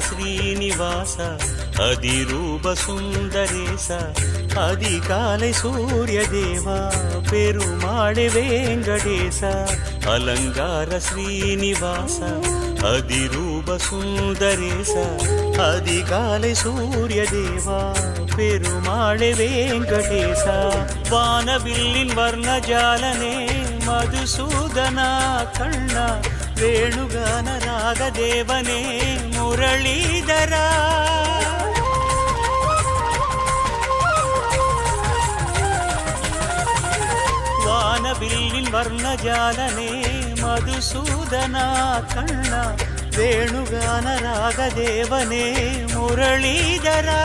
ஸ்ரீனிவாச அதிரூப சுந்தரேச அதிகாலை சூரிய தேவா பெருமாளே வேங்கடேச அலங்கார ஸ்ரீனிவாச அதிரூப சுந்தரேச அதிகாலை சூரிய தேவா பெருமாளே வேங்கடேச வானவில்லின் வர்ணஜாலனே மதுசூதனா கண்ணா வேணுகான ராகதேவனே முரளீதரா. வானவில்லின் வர்ணஜாலனே மதுசூதனா கண்ணா. வேணுகான ராகதேவனே முரளீதரா.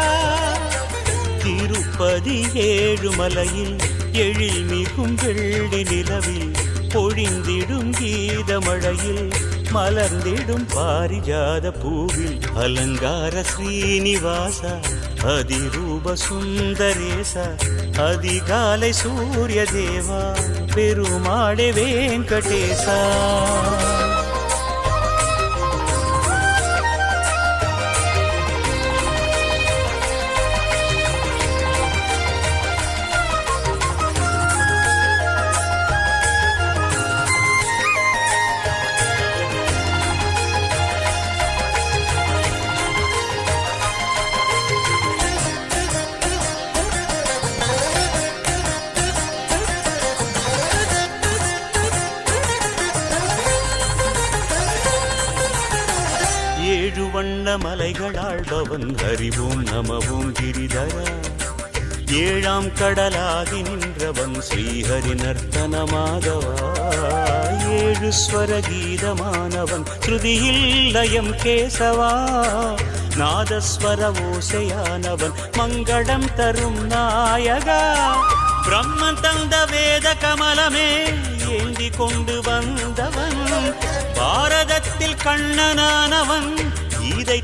திருப்பதி ஏழுமலையில் எழில் மிகும் வெள்ளி நிலவில் பொழிந்திடும் கீதமழையில் மலர்ந்திடும் பாரிஜாத பூவில் அலங்கார ஸ்ரீனிவாச அதிரூப சுந்தரேச அதிகாலை சூரிய தேவா பெருமாளே வெங்கடேசா. ஏழு வண்ண மலைகளாழ்பவன் ஹரிவோம் நமவும் கிரிதரா. ஏழாம் கடலாகி நின்றவன் ஸ்ரீஹரி நர்த்தனமாகவா ஏழு ஸ்வர கீதமானவன் ஸ்ருதியில் லயம் கேசவா. நாதஸ்வர ஓசையானவன் மங்களம் தரும் நாயகா. பிரம்மன் தந்த வேத கமலமே ஏந்தி கொண்டு வந்தவன். பாரதத்தில் கண்ணனானவன் கீதை